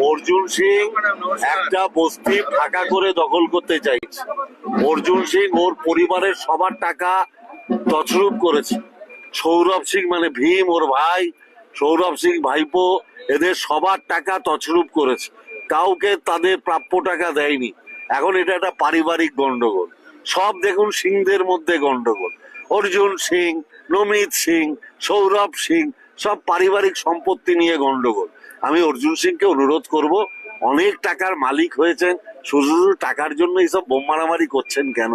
অর্জুন সিং একটা বস্তি ফাঁকা করে দখল করতে চাইছে। অর্জুন সিং ওর পরিবারের সবার টাকা তছরূপ করেছে। সৌরভ সিং মানে ভীম ওর ভাই, সৌরভ সিং ভাইপো এদের সবার টাকা তছরূপ করেছে। কাউকে তাদের প্রাপ্য টাকা দেয়নি। এখন এটা একটা পারিবারিক গন্ডগোল। সব দেখুন সিংদের মধ্যে গন্ডগোল। অর্জুন সিং, নমিত সিং, সৌরভ সিং সব পারিবারিক সম্পত্তি নিয়ে গন্ডগোল। আমি অর্জুন সিংকে অনুরোধ করব অনেক টাকার মালিক হয়েছেন শুধু শুধু টাকার জন্য এইসব বোম মারামারি করছেন কেন?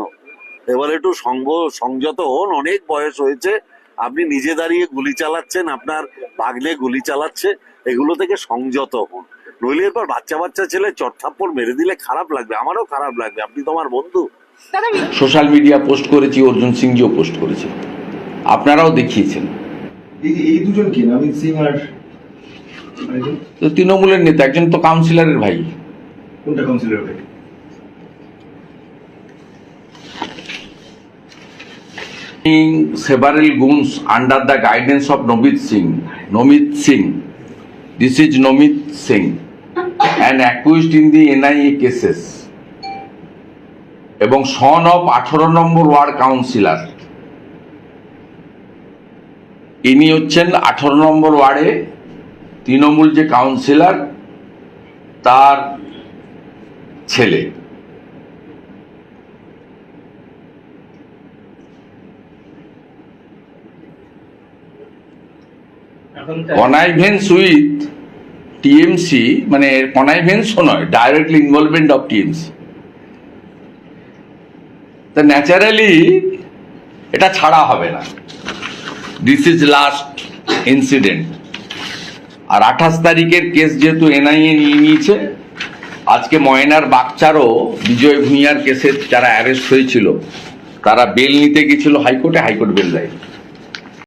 এবার একটু সঙ্গ সংযত হন অনেক বয়স হয়েছে আপনি নিজে দাঁড়িয়ে গুলি চালাচ্ছেন আপনার ভাগ্নে গুলি চালাচ্ছে এগুলো থেকে সংযত হন। নইলে এরপর বাচ্চা বাচ্চা ছেলে চটথাপ্পড় মেরে দিলে খারাপ লাগবে আমারও খারাপ লাগবে আপনি তো আমার বন্ধু। সোশ্যাল মিডিয়া পোস্ট করেছি অর্জুন সিংজিও পোস্ট করেছে। আপনারাও দেখিয়েছেন। তৃণমূলের নেতা একজন তো কাউন্সিলরের ভাই। কাউন্সিলর ভাই? Several goons under the guidance of Singh Namit Singh this is Namit Singh and accused in the NIA cases এবং সন অফ আঠারো নম্বর ওয়ার্ড কাউন্সিলার ইনি হচ্ছেন আঠারো নম্বর ওয়ার্ডে তৃণমূল যে কাউন্সিলর তার ছেলে। কনাইভেন্স উইথ টিএমসি মানে কনাইভেন্সও নয় ডাইরেক্টলি ইনভলভমেন্ট অফ টিএমসি তা ন্যাচারালি এটা ছাড়া হবে না। দিস ইজ লাস্ট ইনসিডেন্ট আর আঠাশ তারিখের কেস যেহেতু এনআইএ নিয়ে নিয়েছে, আজকে ময়নার বাচ্চারও বিজয় ভূঁইয়ার কেসে যারা অ্যারেস্ট হয়েছিল, তারা বেল নিতে গেছিল, হাইকোর্টে হাইকোর্ট বেল দেয়